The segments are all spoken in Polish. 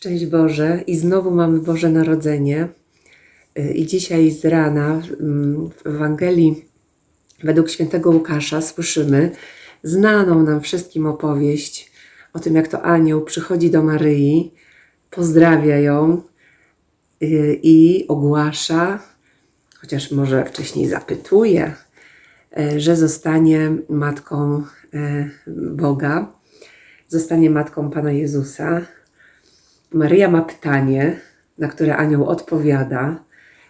Szczęść Boże i znowu mamy Boże Narodzenie. Y, I dzisiaj z rana mm, w Ewangelii według świętego Łukasza słyszymy znaną nam wszystkim opowieść o tym, jak to anioł przychodzi do Maryi, pozdrawia ją y, i ogłasza, chociaż może wcześniej zapytuje, y, że zostanie matką Boga, zostanie matką Pana Jezusa. Maryja ma pytanie, na które anioł odpowiada,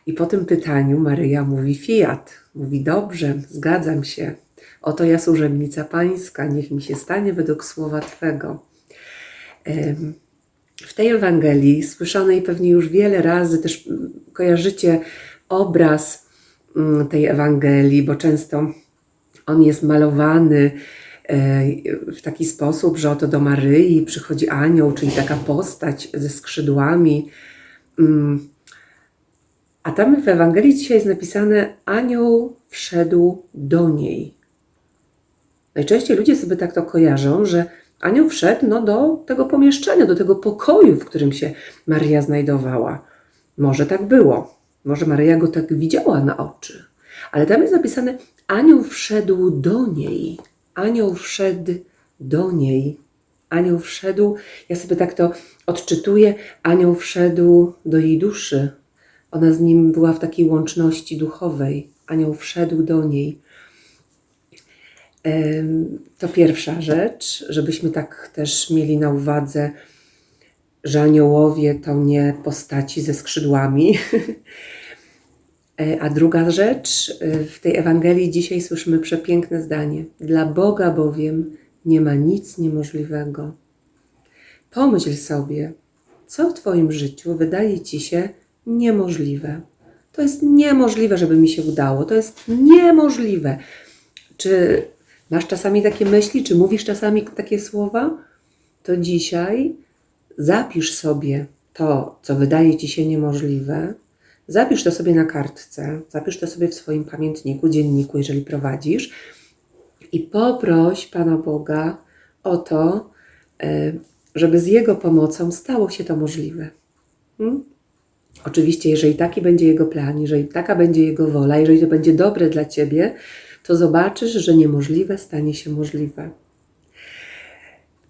i po tym pytaniu Maryja mówi fiat, mówi dobrze, zgadzam się. Oto ja służebnica Pańska, niech mi się stanie według słowa Twego. W tej Ewangelii, słyszanej pewnie już wiele razy, też kojarzycie obraz tej Ewangelii, bo często on jest malowany w taki sposób, że oto do Maryi przychodzi anioł, czyli taka postać ze skrzydłami. Mm, A tam w Ewangelii dzisiaj jest napisane: Anioł wszedł do niej. Najczęściej ludzie sobie tak to kojarzą, że anioł wszedł no, do tego pomieszczenia, do tego pokoju, w którym się Maryja znajdowała. Może tak było. Może Maryja go tak widziała na oczy. Ale tam jest napisane: Anioł wszedł do niej. Anioł wszedł do niej. Anioł wszedł, ja sobie tak to odczytuję, anioł wszedł do jej duszy. Ona z nim była w takiej łączności duchowej. Anioł wszedł do niej. To pierwsza rzecz, żebyśmy tak też mieli na uwadze, że aniołowie to nie postaci ze skrzydłami. E, A druga rzecz, e, w tej Ewangelii dzisiaj słyszymy przepiękne zdanie. Dla Boga bowiem nie ma nic niemożliwego. Pomyśl sobie, co w Twoim życiu wydaje Ci się niemożliwe. To jest niemożliwe, żeby mi się udało. To jest niemożliwe. Czy masz czasami takie myśli, czy mówisz czasami takie słowa? To dzisiaj zapisz sobie to, co wydaje Ci się niemożliwe. Zapisz to sobie na kartce, zapisz to sobie w swoim pamiętniku, dzienniku, jeżeli prowadzisz, i poproś Pana Boga o to, e, żeby z Jego pomocą stało się to możliwe. Hmm? Oczywiście, jeżeli taki będzie Jego plan, jeżeli taka będzie Jego wola, jeżeli to będzie dobre dla Ciebie, to zobaczysz, że niemożliwe stanie się możliwe.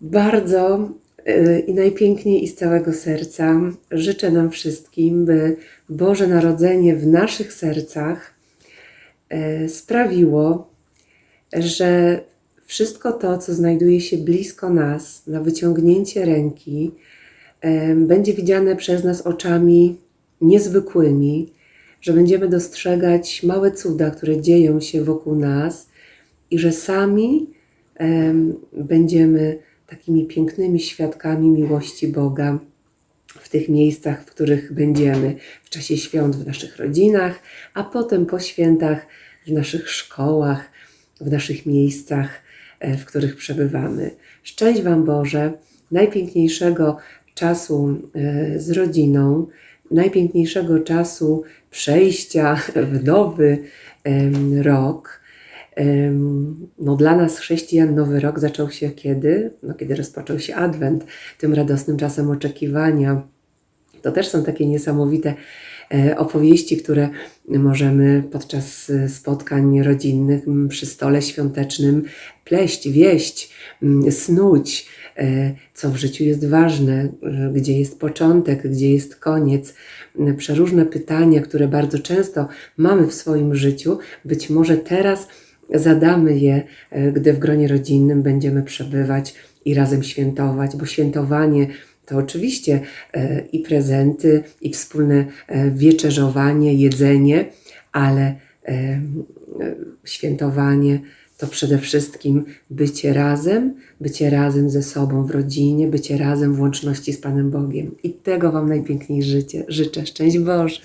Bardzo i najpiękniej i z całego serca życzę nam wszystkim, by Boże Narodzenie w naszych sercach y, sprawiło, że wszystko to, co znajduje się blisko nas, na wyciągnięcie ręki, y, będzie widziane przez nas oczami niezwykłymi, że będziemy dostrzegać małe cuda, które dzieją się wokół nas i że sami em, będziemy takimi pięknymi świadkami miłości Boga w tych miejscach, w których będziemy w czasie świąt w naszych rodzinach, a potem po świętach w naszych szkołach, w naszych miejscach, e, w których przebywamy. Szczęść Wam Boże, najpiękniejszego czasu e, z rodziną, najpiękniejszego czasu przejścia w nowy rok. No, dla nas, chrześcijan, nowy rok zaczął się kiedy? No, kiedy rozpoczął się Adwent, tym radosnym czasem oczekiwania. To też są takie niesamowite e, opowieści, które możemy podczas e, spotkań rodzinnych przy stole świątecznym pleść, wieść, snuć, e, co w życiu jest ważne, gdzie jest początek, gdzie jest koniec. Przeróżne pytania, które bardzo często mamy w swoim życiu, być może teraz zadamy je, e, gdy w gronie rodzinnym będziemy przebywać i razem świętować, bo świętowanie to oczywiście e, i prezenty, i wspólne e, wieczerzowanie, jedzenie, ale świętowanie to przede wszystkim bycie razem, bycie razem ze sobą w rodzinie, bycie razem w łączności z Panem Bogiem. I tego Wam najpiękniej życie, życzę. Szczęść Boże!